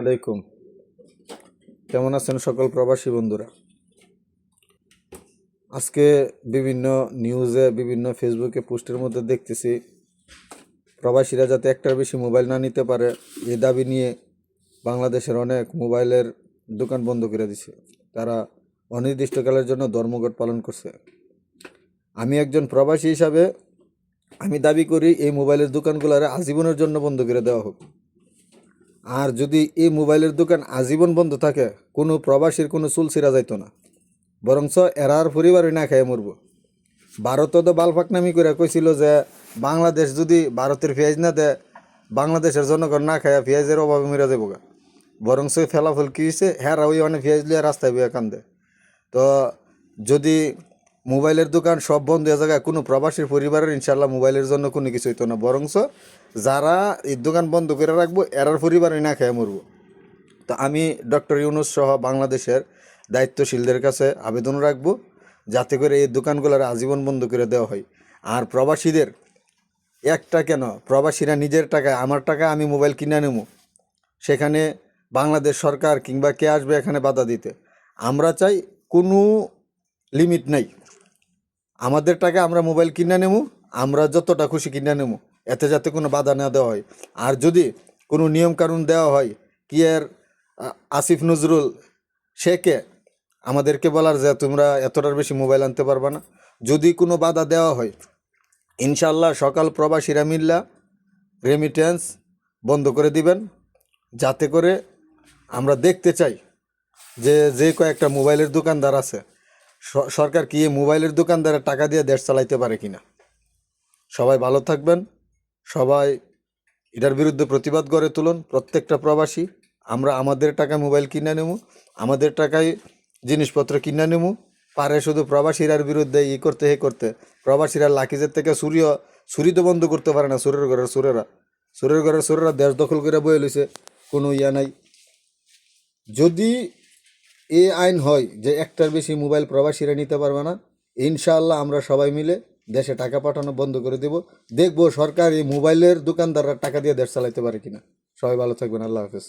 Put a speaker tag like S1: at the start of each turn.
S1: আলাইকুম। কেমন আছেন সকল প্রবাসী বন্ধুরা? আজকে বিভিন্ন নিউজে, বিভিন্ন ফেসবুকে পোস্টের মধ্যে দেখতেছি, প্রবাসীরা যাতে একটার বেশি মোবাইল না নিতে পারে এই দাবি নিয়ে বাংলাদেশের অনেক মোবাইলের দোকান বন্ধ করে দিছে। তারা অনির্দিষ্টকালের জন্য ধর্মঘট পালন করছে। আমি একজন প্রবাসী হিসাবে আমি দাবি করি, এই মোবাইলের দোকানগুলোরে আজীবনের জন্য বন্ধ করে দেওয়া হোক। আর যদি এই মোবাইলের দোকান আজীবন বন্ধ থাকে, কোনো প্রবাসীর কোনো চুল ছিঁড়া যাইতো না। বরঞ্চ এরার পরিবারই না খেয়ে মরব। ভারতও তো বালফাকনামি করে কইছিল যে, বাংলাদেশ যদি ভারতের পেঁয়াজ না দেয়, বাংলাদেশের জনগণ না খায় পেঁয়াজের অভাবে মেরা যাব গা। বরঞ্চ ফলাফল কী হয়েছে হ্যাঁ ওই অনেক পেঁয়াজ লিয়ে রাস্তায় বইয়া কান্দে। তো যদি মোবাইলের দোকান সব বন্ধ হয়ে জায়গায় কোনো প্রবাসীর পরিবারের ইনশাল্লাহ মোবাইলের জন্য কোনো কিছু হইতো না। বরঞ্চ যারা এই দোকান বন্ধ করে রাখব, এরার পরিবারই না খেয়ে মরবো। তো আমি ডক্টর ইউনুস সহ বাংলাদেশের দায়িত্বশীলদের কাছে আবেদন রাখব, যাতে করে এই দোকানগুলোর আজীবন বন্ধ করে দেওয়া হয়। আর প্রবাসীদের, একটা কেন? প্রবাসীরা নিজের টাকায়, আমার টাকা আমি মোবাইল কিনে নেব। সেখানে বাংলাদেশ সরকার কিংবা কে আসবে এখানে বাধা দিতে? আমরা চাই কোনো লিমিট নাই। আমাদের টাকা আমরা মোবাইল কিনে নেব, আমরা যতটা খুশি কিনে নেব। এতে যাতে কোনো বাধা না দেওয়া হয়। আর যদি কোনো নিয়মকানুন দেওয়া হয়, কি এর আসিফ নজরুল সে কে আমাদেরকে বলার যে তোমরা এতটার বেশি মোবাইল আনতে পারবে না। যদি কোনো বাধা দেওয়া হয় ইনশাল্লাহ সকাল প্রবাসীরা মিল্লা রেমিটেন্স বন্ধ করে দিবেন। যাতে করে আমরা দেখতে চাই যে যে কয়েকটা মোবাইলের দোকানদার আছে। সরকার কি মোবাইলের দোকানদারের টাকা দিয়ে দেশ চালাইতে পারে কিনা? সবাই ভালো থাকবেন। সবাই এটার বিরুদ্ধে প্রতিবাদ গড়ে তুলুন, প্রত্যেকটা প্রবাসী। আমরা আমাদের টাকায় মোবাইল কিনে নেব, আমাদের টাকায় জিনিসপত্র কিনে নেব। পারে শুধু প্রবাসীরার বিরুদ্ধে ই করতে, হে করতে। প্রবাসীরা লাকিজের থেকে সুরিও সুরি তো বন্ধ করতে পারে না সুরের ঘরের সুরেরা। সুরের ঘরের সুরেরা দেশ দখল করে বয়ে লইছে, কোনো ইয়া নাই। যদি এ আইন হয় যে একটার বেশি মোবাইল প্রবাসীরা নিতে পারবে না, ইনশাআল্লাহ আমরা সবাই মিলে দেশে টাকা পাঠানো বন্ধ করে দেব। দেখব সরকার এই মোবাইলের দোকানদাররা টাকা দিয়ে দেশ চালাইতে পারে কিনা। সবাই ভালো থাকবেন, আল্লাহ হাফেজ।